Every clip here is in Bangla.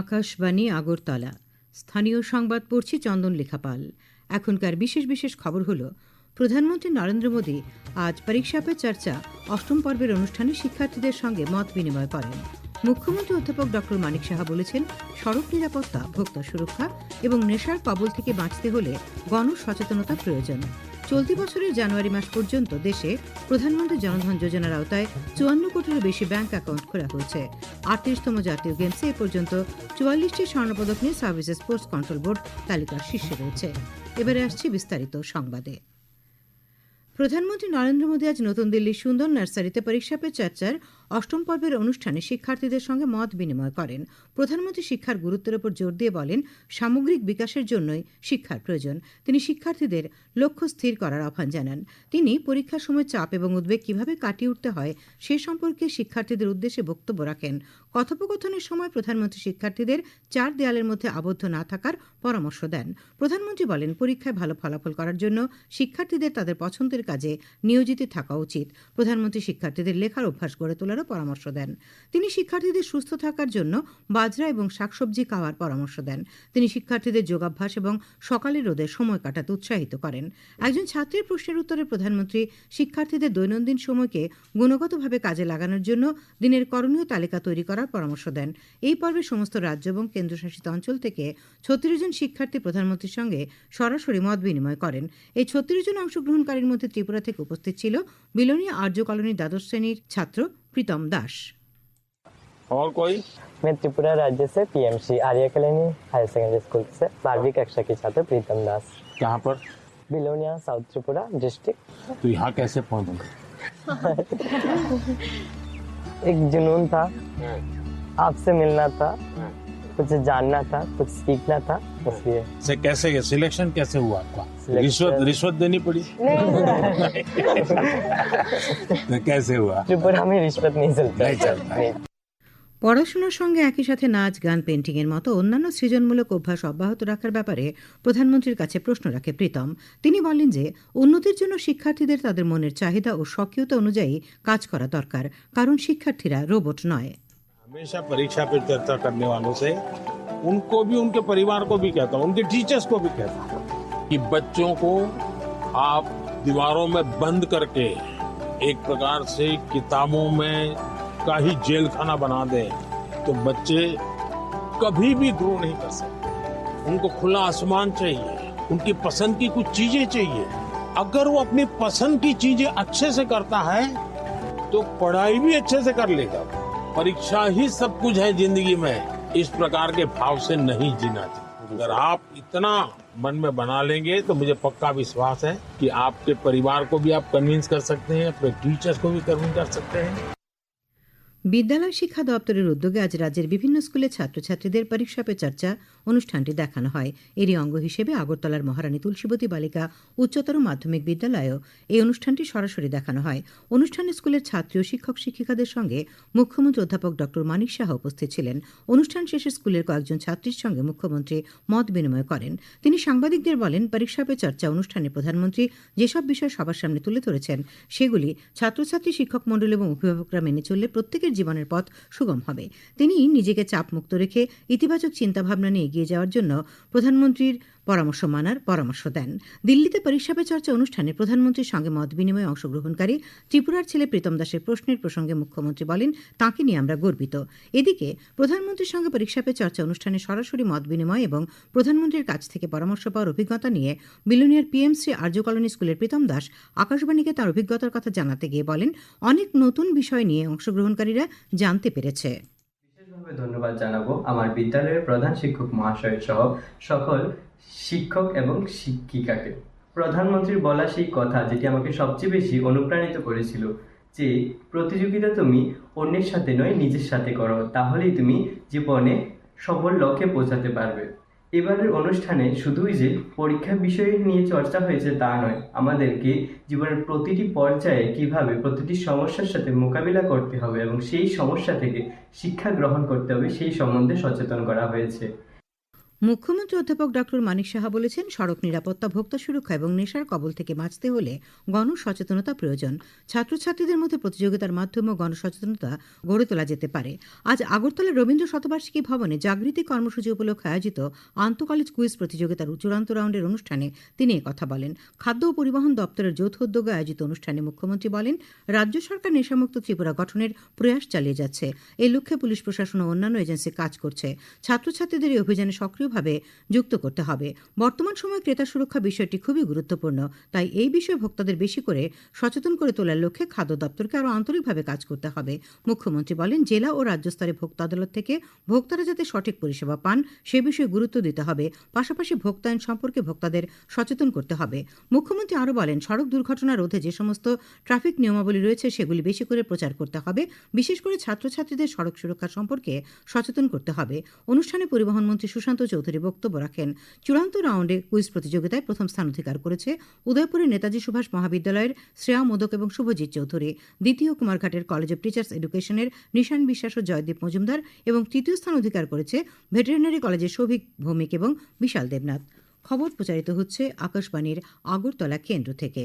আকাশবাণী, আগরতলা। স্থানীয় সংবাদ পড়ছি চন্দন লেখাপাল। এখনকার বিশেষ বিশেষ খবর হল, প্রধানমন্ত্রী নরেন্দ্র মোদী আজ পরীক্ষা পে চর্চা, অষ্টম পর্বের অনুষ্ঠানে শিক্ষার্থীদের সঙ্গে মত বিনিময় করেন। মুখ্যমন্ত্রী অধ্যাপক ডক্টর মানিক সাহা বলেছেন, সড়ক নিরাপত্তা, ভোক্তা সুরক্ষা এবং নেশার কবল থেকে বাঁচতে হলে গণসচেতনতা প্রয়োজন। চলতি বছরের জানুয়ারি মাস পর্যন্ত দেশে প্রধানমন্ত্রী জনধন যোজনার আওতায় চুয়ান্ন কোটিরও বেশি ব্যাংক অ্যাকাউন্ট খোলা হয়েছে। আটত্রিশতম জাতীয় গেমসে এ পর্যন্ত চুয়াল্লিশটি স্বর্ণপদক নিয়ে সার্ভিসেস স্পোর্টস কন্ট্রোল বোর্ড তালিকার শীর্ষে রয়েছে। এবারে আসছে বিস্তারিত সংবাদে। প্রধানমন্ত্রী নরেন্দ্র মোদী আজ নতুন দিল্লির সুন্দর নার্সারিতে পরীক্ষা পে চর্চার অষ্টম পর্বের অনুষ্ঠানে শিক্ষার্থীদের সঙ্গে মত বিনিময় করেন। প্রধানমন্ত্রী শিক্ষার গুরুত্বের উপর জোর দিয়ে বলেন, সামগ্রিক বিকাশের জন্যই শিক্ষার প্রয়োজন। তিনি শিক্ষার্থীদের লক্ষ্য স্থির করার আহ্বান জানান। তিনি পরীক্ষার সময় চাপ এবং উদ্বেগ কীভাবে কাটিয়ে উঠতে হয় সে সম্পর্কে শিক্ষার্থীদের উদ্দেশ্যে বক্তব্য রাখেন। কথোপকথনের সময় প্রধানমন্ত্রী শিক্ষার্থীদের চার দেয়ালের মধ্যে আবদ্ধ না থাকার পরামর্শ দেন। প্রধানমন্ত্রী বলেন, পরীক্ষায় ভালো ফলাফল করার জন্য শিক্ষার্থীদের তাদের পছন্দের কাজে নিয়োজিত থাকা উচিত। প্রধানমন্ত্রী শিক্ষার্থীদের লেখার অভ্যাস গড়ে তোলারও পরামর্শ দেন। তিনি শিক্ষার্থীদের সুস্থ থাকার জন্য বাজরা এবং শাকসবজি খাওয়ার পরামর্শ দেন। তিনি শিক্ষার্থীদের যোগাভ্যাস এবং সকালের রোদে সময় কাটাতে উৎসাহিত করেন। একজন ছাত্রের প্রশ্নের উত্তরে প্রধানমন্ত্রী শিক্ষার্থীদের দৈনন্দিন সময়কে গুণগতভাবে কাজে লাগানোর জন্য দিনের করণীয় তালিকা তৈরি করার পরামর্শ দেন এই পর্বে সমস্ত রাজ্য এবং কেন্দ্রশাসিত অঞ্চল থেকে ছত্রিশ জন শিক্ষার্থী প্রধানমন্ত্রীর সঙ্গে সরাসরি মত বিনিময় করেন এই ছত্রিশ জন অংশগ্রহণকারীর মধ্যে ত্রিপুরা থেকে উপস্থিত ছিল বিলোনিয়া আর্য কলোনির দ্বাদশ শ্রেণীর ছাত্র প্রীতম দাস और कोई मैं त्रिपुरा राज्य से PMC Arya Kalyani higher secondary school से बारहवीं कक्षा की छात्र प्रीतम दास कहाँ पर बिलोनिया साउथ त्रिपुरा डिस्ट्रिक्ट तो यहाँ कैसे पहुँचा एक जुनून था आपसे मिलना था कुछ जानना था कुछ सीखना था इसलिए से कैसे सिलेक्शन कैसे हुआ आपका Selection- रिश्वत रिश्वत देनी पड़ी तो कैसे हुआ त्रिपुरा में रिश्वत नहीं चलता नहीं चलता है। পড়াশোনার সঙ্গে একই সাথে নাচ গান পেন্টিং এর মতো অন্যান্য সৃজনমূলক অভ্যাস অব্যাহত রাখার ব্যাপারে প্রধানমন্ত্রীর কাছে প্রশ্ন রাখে প্রীতম তিনি বলেন যে উন্নতির জন্য শিক্ষার্থীদের তাদের মনের চাহিদা ও স্বকীয়তা অনুযায়ী কাজ করা দরকার কারণ শিক্ষার্থীরা রোবট নয় हमेशा परीक्षा पे चर्चा करने वालों से उनको भी, उनके परिवार को भी कहता हूँ, उनके टीचर्स को भी कहता हूँ कि बच्चों को आप दीवारों में बंद करके एक प्रकार से किताबों में का ही जेल खाना बना दें तो बच्चे कभी भी ग्रो नहीं कर सकते। उनको खुला आसमान चाहिए, उनकी पसंद की कुछ चीज़ें चाहिए। अगर वो अपनी पसंद की चीज़ें अच्छे से करता है तो पढ़ाई भी अच्छे से कर लेगा। परीक्षा ही सब कुछ है ज़िंदगी में। इस प्रकार के भाव से नहीं जीना चाहिए। अगर आप इतना मन में बना लेंगे तो मुझे पक्का विश्वास है कि आपके परिवार को भी आप कन्विंस कर सकते हैं, अपने टीचर्स को भी कन्विंस कर सकते हैं। বিদ্যালয় শিক্ষা দপ্তরের উদ্যোগে আজ রাজ্যের বিভিন্ন স্কুলের ছাত্রছাত্রীদের পরীক্ষা পে চর্চা অনুষ্ঠানটি দেখানো হয়। এরই অঙ্গ হিসেবে আগরতলার মহারানী তুলসীবতী বালিকা উচ্চতর মাধ্যমিক বিদ্যালয়েও এই অনুষ্ঠানটি সরাসরি দেখানো হয়। অনুষ্ঠানে স্কুলের ছাত্রী ও শিক্ষক শিক্ষিকাদের সঙ্গে মুখ্যমন্ত্রী অধ্যাপক ড. মানিক সাহা উপস্থিত ছিলেন। অনুষ্ঠান শেষে স্কুলের কয়েকজন ছাত্রীর সঙ্গে মুখ্যমন্ত্রী মত বিনিময় করেন। তিনি সাংবাদিকদের বলেন, পরীক্ষা পে চর্চা অনুষ্ঠানে প্রধানমন্ত্রী যেসব বিষয় সবার সামনে তুলে ধরেছেন, সেগুলি ছাত্রছাত্রী শিক্ষক মণ্ডল এবং অভিভাবকরা মেনে চললে প্রত্যেকের জীবনের পথ সুগম হবে। তিনি নিজেকে চাপমুক্ত রেখে ইতিবাচক চিন্তাভাবনা নিয়ে এগিয়ে যাওয়ার জন্য প্রধানমন্ত্রীর পরামর্শ মানার পরামর্শ দেন। দিল্লিতে পরীক্ষা পে চর্চা অনুষ্ঠানে প্রধানমন্ত্রীর সঙ্গে মত বিনিময়ে অংশগ্রহণকারী ত্রিপুরার ছেলে প্রীতম দাসের প্রশ্নের প্রসঙ্গে মুখ্যমন্ত্রী বলেন, তাঁকে নিয়ে আমরা গর্বিত। এদিকে প্রধানমন্ত্রীর সঙ্গে পরীক্ষা পে চর্চা অনুষ্ঠানে সরাসরি মত বিনিময় এবং প্রধানমন্ত্রীর কাছ থেকে পরামর্শ পাওয়ার অভিজ্ঞতা নিয়ে বিলুনিয়ার পিএমসি আর্য কলোনি স্কুলের প্রীতম দাস আকাশবাণীকে তার অভিজ্ঞতার কথা জানাতে গিয়ে বলেন, অনেক নতুন বিষয় নিয়ে অংশগ্রহণকারীরা জানতে পেরেছে। ধন্যবাদ জানাব আমার বিদ্যালয়ের প্রধান শিক্ষক মহাশয় সহ সকল শিক্ষক এবং শিক্ষিকাকে। প্রধানমন্ত্রীর বলা সেই কথা যেটি আমাকে সবচেয়ে বেশি অনুপ্রাণিত করেছিল যে, প্রতিযোগিতা তুমি অন্যের সাথে নয়, নিজের সাথে করো। তাহলেই তুমি জীবনে সফল লক্ষ্যে পৌঁছাতে পারবে। এবারের অনুষ্ঠানে শুধুই যে পরীক্ষা বিষয় নিয়ে চর্চা হয়েছে তা নয়, আমাদেরকে জীবনের প্রতিটি পর্যায়ে কীভাবে প্রতিটি সমস্যার সাথে মোকাবিলা করতে হবে এবং সেই সমস্যা থেকে শিক্ষা গ্রহণ করতে হবে সেই সম্বন্ধে সচেতন করা হয়েছে। মুখ্যমন্ত্রী অধ্যাপক ডক্টর মানিক সাহা বলেছেন, সড়ক নিরাপত্তা ভোক্তা সুরক্ষা এবং নেশার কবল থেকে বাঁচতে হলে গণসচেতনতা প্রয়োজন। ছাত্রছাত্রীদের মধ্যে প্রতিযোগিতার মাধ্যমেও গণসচেতনতা গড়ে তোলা যেতে পারে। আজ আগরতলা রবীন্দ্র শতবার্ষিকী ভবনে জাগৃতি কর্মসূচি উপলক্ষে আয়োজিত আন্তঃকলেজ কুইজ প্রতিযোগিতার চূড়ান্ত রাউন্ডের অনুষ্ঠানে তিনি কথা বলেন। খাদ্য ও পরিবহন দপ্তরের যৌথ উদ্যোগে আয়োজিত অনুষ্ঠানে মুখ্যমন্ত্রী বলেন, রাজ্য সরকার নেশামুক্ত ত্রিপুরা গঠনের প্রয়াস চালিয়ে যাচ্ছে। এই লক্ষ্যে পুলিশ প্রশাসন ও অন্যান্য এজেন্সি কাজ করছে। ছাত্রছাত্রীদের এই অভিযানে সক্রিয়ভাবে যুক্ত করতে হবে। বর্তমান সময়ে ক্রেতা সুরক্ষা বিষয়টি খুবই গুরুত্বপূর্ণ, তাই এই বিষয়ে ভোক্তাদের বেশি করে সচেতন করে তোলার লক্ষ্যে খাদ্য দপ্তরকে আরও আন্তরিকভাবে কাজ করতে হবে। মুখ্যমন্ত্রী বলেন, জেলা ও রাজ্য স্তরে ভোক্তা আদালত থেকে ভোক্তারা যাতে সঠিক পরিষেবা পান, সে বিষয়ে গুরুত্ব দিতে হবে। পাশাপাশি ভোক্তায়ন সম্পর্কে ভোক্তাদের সচেতন করতে হবে। মুখ্যমন্ত্রী আরও বলেন, সড়ক দুর্ঘটনা রোধে যে সমস্ত ট্রাফিক নিয়মাবলী রয়েছে, সেগুলি বেশি করে প্রচার করতে হবে। বিশেষ করে ছাত্রছাত্রীদের সড়ক সুরক্ষা সম্পর্কে সচেতন করতে হবে। অনুষ্ঠানে পরিবহন মন্ত্রী সুশান্ত চৌধুরী বক্তব্য রাখেন। চূড়ান্ত রাউন্ডে কুইজ প্রতিযোগিতায় প্রথম স্থান অধিকার করেছে উদয়পুরের নেতাজি সুভাষ মহাবিদ্যালয়ের শ্রেয়া মোদক এবং শুভজিৎ চৌধুরী, দ্বিতীয় কুমারঘাটের কলেজ অব টিচার্স এডুকেশনের নিশান বিশ্বাস ও জয়দীপ মজুমদার এবং তৃতীয় স্থান অধিকার করেছে ভেটেরিনারি কলেজের সৌভিক ভৌমিক এবং বিশাল দেবনাথ। খবর প্রচারিত হচ্ছে আকাশবাণীর আগরতলা কেন্দ্র থেকে।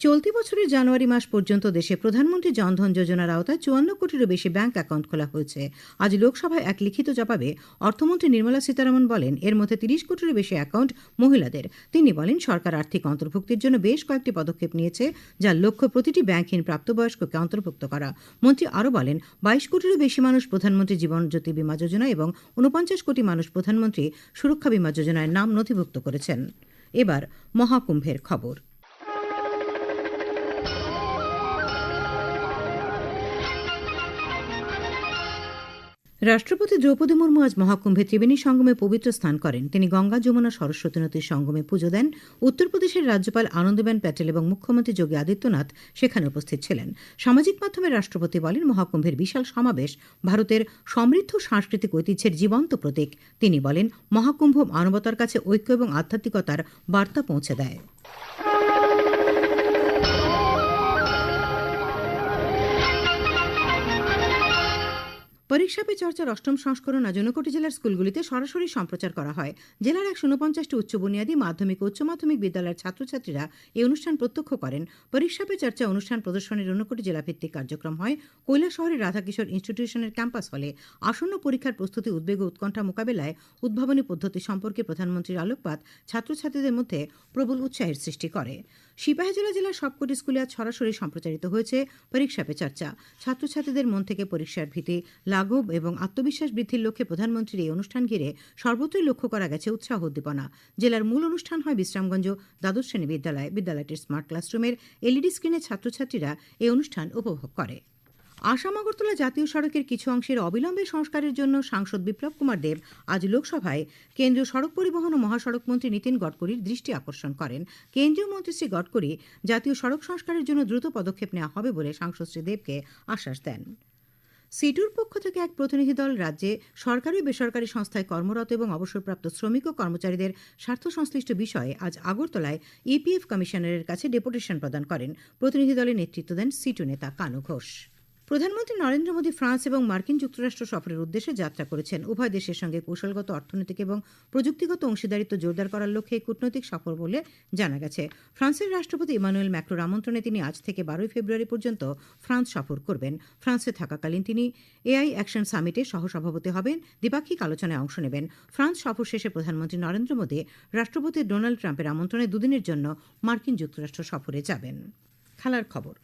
চলতি বছরের জানুয়ারি মাস পর্যন্ত দেশে প্রধানমন্ত্রী জনধন যোজনার আওতায় চুয়ান্ন কোটিরও বেশি ব্যাংক অ্যাকাউন্ট খোলা হয়েছে। আজ লোকসভায় এক লিখিত জবাবে অর্থমন্ত্রী নির্মলা সীতারামন বলেন, এর মধ্যে তিরিশ কোটিরও বেশি অ্যাকাউন্ট মহিলাদের। তিনি বলেন, সরকার আর্থিক অন্তর্ভুক্তির জন্য বেশ কয়েকটি পদক্ষেপ নিয়েছে, যার লক্ষ্য প্রতিটি ব্যাংকহীন প্রাপ্তবয়স্ককে অন্তর্ভুক্ত করা। মন্ত্রী আরও বলেন, বাইশ কোটিরও বেশি মানুষ প্রধানমন্ত্রী জীবন জ্যোতি বীমা যোজনা এবং ঊনপঞ্চাশ কোটি মানুষ প্রধানমন্ত্রী সুরক্ষা বীমা যোজনায় নাম নথিভুক্ত করেছেন। এবার মহাকুম্ভের খবর। রাষ্ট্রপতি দ্রৌপদী মুর্মু আজ মহাকুম্ভে ত্রিবেণী সঙ্গমে পবিত্র স্নান করেন। তিনি গঙ্গা, যমুনা, সরস্বতী নদীর সঙ্গমে পুজো দেন। উত্তরপ্রদেশের রাজ্যপাল আনন্দবেন প্যাটেল এবং মুখ্যমন্ত্রী যোগী আদিত্যনাথ সেখানে উপস্থিত ছিলেন। সামাজিক মাধ্যমে রাষ্ট্রপতি বলেন, মহাকুম্ভের বিশাল সমাবেশ ভারতের সমৃদ্ধ সাংস্কৃতিক ঐতিহ্যের জীবন্ত প্রতীক। তিনি বলেন, মহাকুম্ভ মানবতার কাছে ঐক্য এবং আধ্যাত্মিকতার বার্তা পৌঁছে দেয়। পরীক্ষা পে চর্চার অষ্টম সংস্করণ আজ ঊনকোটি জেলার স্কুলগুলিতে সরাসরি সম্প্রচার করা হয়। জেলার একশো উনপঞ্চাশটি উচ্চ বুনিয়াদী মাধ্যমিক উচ্চ মাধ্যমিক বিদ্যালয়ের ছাত্রছাত্রীরা এই অনুষ্ঠান প্রত্যক্ষ করেন। পরীক্ষা পে চর্চা অনুষ্ঠান প্রদর্শনের ঊনকোটি জেলাভিত্তিক কার্যক্রম হয়। কৈলাসহরের রাধাকিশোর ইনস্টিটিউশনের ক্যাম্পাস হলে আসন্ন পরীক্ষার প্রস্তুতি, উদ্বেগ ও উৎকণ্ঠা মোকাবেলায় উদ্ভাবনী পদ্ধতি সম্পর্কে প্রধানমন্ত্রীর আলোকপাত ছাত্রছাত্রীদের মধ্যে প্রবল উৎসাহের সৃষ্টি করে। সিপাহীজলা জেলার সবকটি স্কুলে আজ সরাসরি সম্প্রচারিত হয়েছে পরীক্ষা পে চর্চা। ছাত্রছাত্রীদের মন থেকে পরীক্ষার ভীতি লাঘব এবং আত্মবিশ্বাস বৃদ্ধির লক্ষ্যে প্রধানমন্ত্রীর এই অনুষ্ঠান ঘিরে সর্বত্রই লক্ষ্য করা গেছে উৎসাহ উদ্দীপনা। জেলার মূল অনুষ্ঠান হয় বিশ্রামগঞ্জ দ্বাদশ শ্রেণি বিদ্যালয়ে। বিদ্যালয়টির স্মার্ট ক্লাসরুমের এলইডি স্ক্রিনে ছাত্রছাত্রীরা এই অনুষ্ঠান উপভোগ করে। আসাম আগরতলা জাতীয় সড়কের কিছু অংশের অবিলম্বে সংস্কারের জন্য সাংসদ বিপ্লব কুমার দেব আজ লোকসভায় কেন্দ্রীয় সড়ক পরিবহন ও মহাসড়ক মন্ত্রী নীতিন গডকরির দৃষ্টি আকর্ষণ করেন। কেন্দ্রীয় মন্ত্রী শ্রী গডকরি জাতীয় সড়ক সংস্কারের জন্য দ্রুত পদক্ষেপ নেওয়া হবে বলে সাংসদ শ্রী দেবকে আশ্বাস দেন। সিটুর পক্ষ থেকে এক প্রতিনিধি দল রাজ্যে সরকারি বেসরকারি সংস্থায় কর্মরত এবং অবসরপ্রাপ্ত শ্রমিক ও কর্মচারীদের স্বার্থ সংশ্লিষ্ট বিষয়ে আজ আগরতলায় ইপিএফ কমিশনারের কাছে ডেপুটেশন প্রদান করেন। প্রতিনিধি দলের নেতৃত্ব দেন সিটু নেতা কানু ঘোষ। প্রধানমন্ত্রী নরেন্দ্র মোদী ফ্রান্স এবং মার্কিন যুক্তরাষ্ট্র সফরের উদ্দেশ্যে যাত্রা করেছেন। উভয় দেশের সঙ্গে কৌশলগত অর্থনৈতিক এবং প্রযুক্তিগত অংশীদারিত্ব জোরদার করার লক্ষ্যে কূটনৈতিক সফর বলে জানা গেছে। ফ্রান্সের রাষ্ট্রপতি ইমানুয়েল ম্যাক্রোর আমন্ত্রণে তিনি আজ থেকে বারোই ফেব্রুয়ারি পর্যন্ত ফ্রান্স সফর করবেন। ফ্রান্সে থাকাকালীন তিনি এআই অ্যাকশন সামিটে সহসভাপতি হবেন। দ্বিপাক্ষিক আলোচনায় অংশ নেবেন। ফ্রান্স সফর শেষে প্রধানমন্ত্রী নরেন্দ্র মোদী রাষ্ট্রপতি ডোনাল্ড ট্রাম্পের আমন্ত্রণে দুদিনের জন্য মার্কিন যুক্তরাষ্ট্র সফরে যাবেন। খেলার খবর।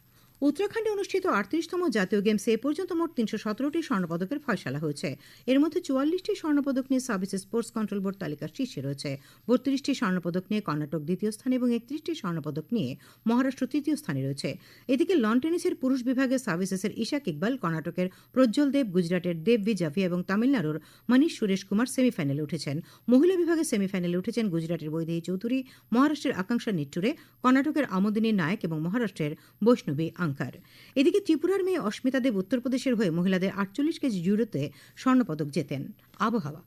উত্তরাখণ্ডে অনুষ্ঠিত আটত্রিশতম জাতীয় গেমসে এ পর্যন্ত মোট তিনশো সতেরোটি স্বর্ণপদকের ফয়সালা হয়েছে। এর মধ্যে চুয়াল্লিশটি স্বর্ণপদক নিয়ে সার্ভিস স্পোর্টস কন্ট্রোল বোর্ড তালিকার শীর্ষে রয়েছে। বত্রিশটি স্বর্ণপদক নিয়ে কর্ণাটক দ্বিতীয় স্থানে এবং একত্রিশটি স্বর্ণপদক নিয়ে মহারাষ্ট্র তৃতীয় স্থানে রয়েছে। এদিকে লন টেনিসের পুরুষ বিভাগে সার্ভিসেসের ইশাক ইকবাল, কর্ণাটকের প্রজ্জ্বল দেব, গুজরাটের দেব বিজাভি এবং তামিলনাড়ুর মনীষ সুরেশ কুমার সেমিফাইনালে উঠেছেন। মহিলা বিভাগে সেমিফাইনালে উঠেছেন গুজরাটের বৈদেহী চৌধুরী, মহারাষ্ট্রের আকাঙ্ক্ষা নিট্টুরে, কর্ণাটকের আমোদিনী নায়ক এবং মহারাষ্ট্রের বৈষ্ণবী শুভাঙ্কার এদিকে ত্রিপুরার মেয়ে অস্মিতা দেব উত্তরপ্রদেশের হয়ে মহিলাদের আটচল্লিশ কেজি জুডোতে স্বর্ণপদক জেতেন। আবহাওয়া।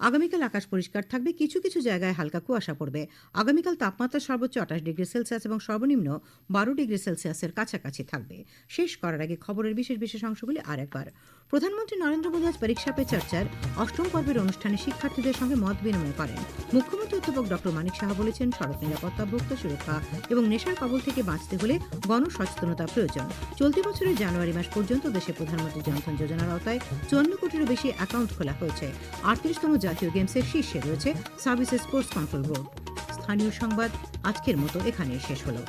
আগামীকাল আকাশ পরিষ্কার থাকবে, কিছু কিছু জায়গায় হালকা কুয়াশা পড়বে। আগামীকাল তাপমাত্রা সর্বোচ্চ আঠাশ ডিগ্রি সেলসিয়াস এবং সর্বনিম্ন বারো ডিগ্রি সেলসিয়াসের কাছাকাছি থাকবে। শেষ করার আগে খবরের বিশেষ বিশেষ অংশগুলি আর একবার প্রধানমন্ত্রী নরেন্দ্র মোদী আজ পরীক্ষা পে চর্চার অষ্টম পর্বের অনুষ্ঠানে শিক্ষার্থীদের সঙ্গে মত বিনিময় করেন। মুখ্যমন্ত্রী অধ্যাপক ডক্টর মানিক সাহা বলেছেন, সড়ক নিরাপত্তা ভোক্তা সুরক্ষা এবং নেশার কবল থেকে বাঁচতে হলে গণসচেতনতা প্রয়োজন। চলতি বছরের জানুয়ারি মাস পর্যন্ত দেশে প্রধানমন্ত্রী জনধন যোজনার আওতায় চুয়ান্ন কোটিরও বেশি অ্যাকাউন্ট খোলা হয়েছে। আটত্রিশতম জাতীয় গেমসের শীর্ষে রয়েছে সার্ভিসেস স্পোর্টস কন্ট্রোল বোর্ড। স্থানীয় সংবাদ আজকের মতো এখানেই শেষ হলো।